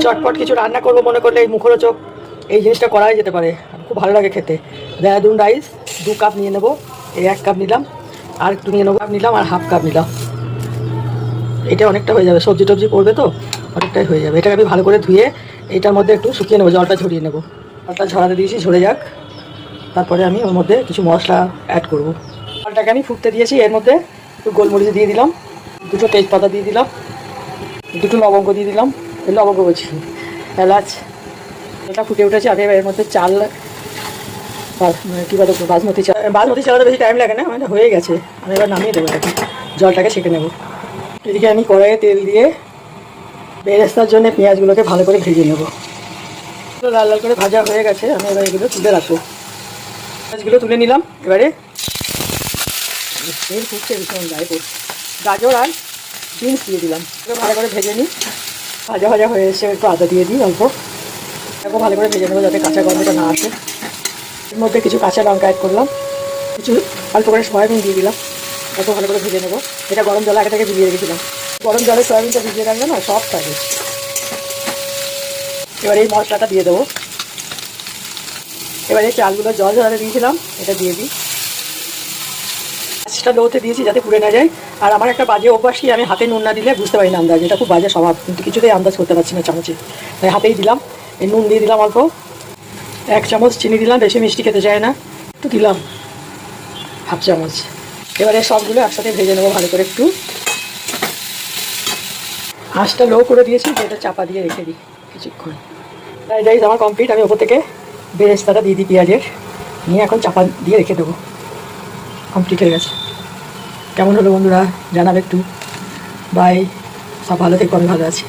চটপট কিছু রান্না করব মনে করলে এই মুখরোচক এই জিনিসটা করাই যেতে পারে। খুব ভালো লাগে খেতে। দেহরাদুন রাইস, দু কাপ নিয়ে নেব। এই এক কাপ নিলাম। আর একটু নিয়ে নেব। কাপ নিলাম আর হাফ কাপ নিলাম। এটা অনেকটা হয়ে যাবে। সবজি টবজি করবে তো? অনেকটাই হয়ে যাবে। এটাকে আমি ভালো করে ধুয়ে এটার মধ্যে একটু শুকিয়ে নেব, জলটা ঝরিয়ে নেব। জলটা ঝরাতে দিয়েছি, ঝরে যাক। তারপরে আমি ওর মধ্যে কিছু মশলা অ্যাড করব। জলটাকে আমি ফুটতে দিয়েছি। এর মধ্যে একটু গোলমরিচ দিয়ে দিলাম। দুটো তেজপাতা দিয়ে দিলাম। দুটো লবঙ্গ দিয়ে দিলাম। লবঙ্গ বলছি এলাচ এটা ফুটে উঠেছে আগে এর মধ্যে চাল মানে কী বলো বাসমতি চাল। বাসমতি চালাতে বেশি টাইম লাগে না মানে হয়ে গেছে। আমি এবার নামিয়ে দেবো এটাকে জলটাকে ছেঁকে নেব। এদিকে আমি কড়াইয়ে তেল দিয়ে বেরেস্তার জন্য পেঁয়াজগুলোকে ভালো করে ভেজে নেব। লাল লাল করে ভাজা হয়ে গেছে, আমি এবার এগুলো তুলে রাখব। পেঁয়াজগুলো তুলে নিলাম, এবারে তেল ফুটছে, ভীষণ গায়ে গাজর আর বিনস দিয়ে দিলাম। ভালো করে ভেজে নিই। ভাজা ভাজা হয়ে এসে একটু আদা দিয়ে দিই অল্প। এরকম ভালো করে ভেজে নেব যাতে কাঁচা গন্ধটা না আসে। এর মধ্যে কিছু কাঁচা লঙ্কা অ্যাড করলাম। কিছু অল্প করে সয়াবিন দিয়ে দিলাম। অল্প ভালো করে ভেজে নেব। এটা গরম জল আগে থেকে ভিজিয়ে রেখেছিলাম। গরম জলে সয়াবিনটা ভিজিয়ে রাখলে না সব থাকে এবার এই মশলাটা দিয়ে দেবো। এবার এই চালগুলো জল ঝরাতে দিয়েছিলাম, এটা দিয়ে দিই। মাছটা লোতে দিয়েছি যাতে পুড়ে না যায়। আর আমার একটা বাজে অভ্যাসই আমি হাতে নুন না দিলে বুঝতে পারি না আন্দাজ। এটা খুব বাজে স্বভাব, কিন্তু কিছুতেই আন্দাজ করতে পারছি না চামচে। তাই হাতেই দিলাম। এই নুন দিয়ে দিলাম অল্প। এক চামচ চিনি দিলাম, বেশি মিষ্টি খেতে চায় না। একটু দিলাম, হাফ চামচ। এবারে সবগুলো একসাথে ভেজে নেব ভালো করে একটু। আঁচটা লো করে দিয়েছি যেটা চাপা দিয়ে রেখে দিই কিছুক্ষণ। ফ্রাইড রাইস আমার কমপ্লিট আমি ওপর থেকে বেরেস্তাটা দিয়ে দিই পেঁয়াজের। নিয়ে এখন চাপা দিয়ে রেখে দেবো। কমপ্লিট হয়ে গেছে। কেমন হলো বন্ধুরা? জানাবে একটু। বাই সব ভালো থেকে, আমি ভালো আছি।